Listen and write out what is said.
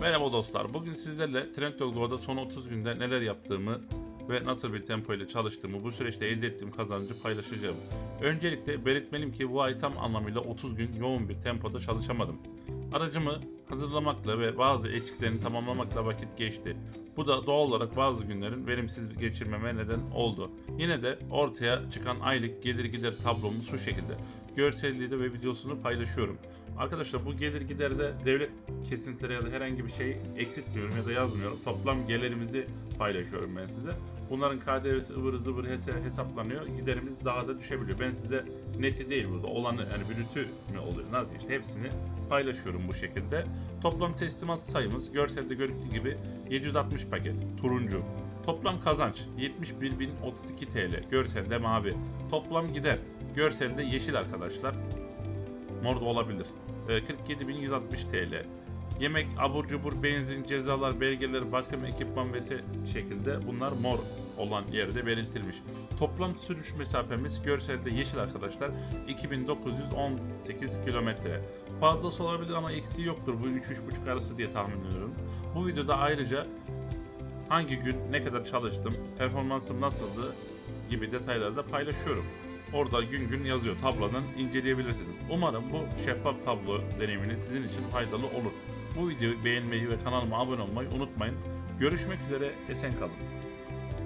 Merhaba dostlar. Bugün sizlerle Trendyol'da son 30 günde neler yaptığımı ve nasıl bir tempo ile çalıştığımı, bu süreçte elde ettiğim kazancı paylaşacağım. Öncelikle belirtmeliyim ki bu ay tam anlamıyla 30 gün yoğun bir tempoda çalışamadım. Aracımı hazırlamakla ve bazı eksiklerini tamamlamakla vakit geçti. Bu da doğal olarak bazı günlerin verimsiz geçirmeme neden oldu. Yine de ortaya çıkan aylık gelir gider tablomuz şu şekilde. Görselliği de ve videosunu paylaşıyorum. Arkadaşlar bu gelir giderde devlet kesintileri ya da herhangi bir şey eksiltmiyorum ya da yazmıyorum. Toplam gelirimizi paylaşıyorum ben size. Bunların KDV'si ıvır zıvır hesaplanıyor. Giderimiz daha da düşebiliyor. Ben size neti değil burada olanı yani brütü mü oluyor nasıl işte hepsini paylaşıyorum bu şekilde. Toplam teslimat sayımız görselde görüldüğü gibi 760 paket turuncu. Toplam kazanç 71.032 TL görselde mavi. Toplam gider görselde yeşil arkadaşlar. Mor da olabilir. Ee, 47.160 TL. Yemek, abur cubur, benzin, cezalar, belgeler, bakım, ekipman ve şekilde bunlar mor olan yerde belirtilmiş. Toplam sürüş mesafemiz görselde yeşil arkadaşlar 2918 kilometre. Fazlası olabilir ama eksiği yoktur. Bu 3-3,5 arası diye tahmin ediyorum. Bu videoda ayrıca hangi gün ne kadar çalıştım, performansım nasıldı gibi detayları da paylaşıyorum. Orada gün gün yazıyor tablodan inceleyebilirsiniz. Umarım bu şeffaf tablo deneyimini sizin için faydalı olur. Bu videoyu beğenmeyi ve kanalıma abone olmayı unutmayın. Görüşmek üzere, esen kalın.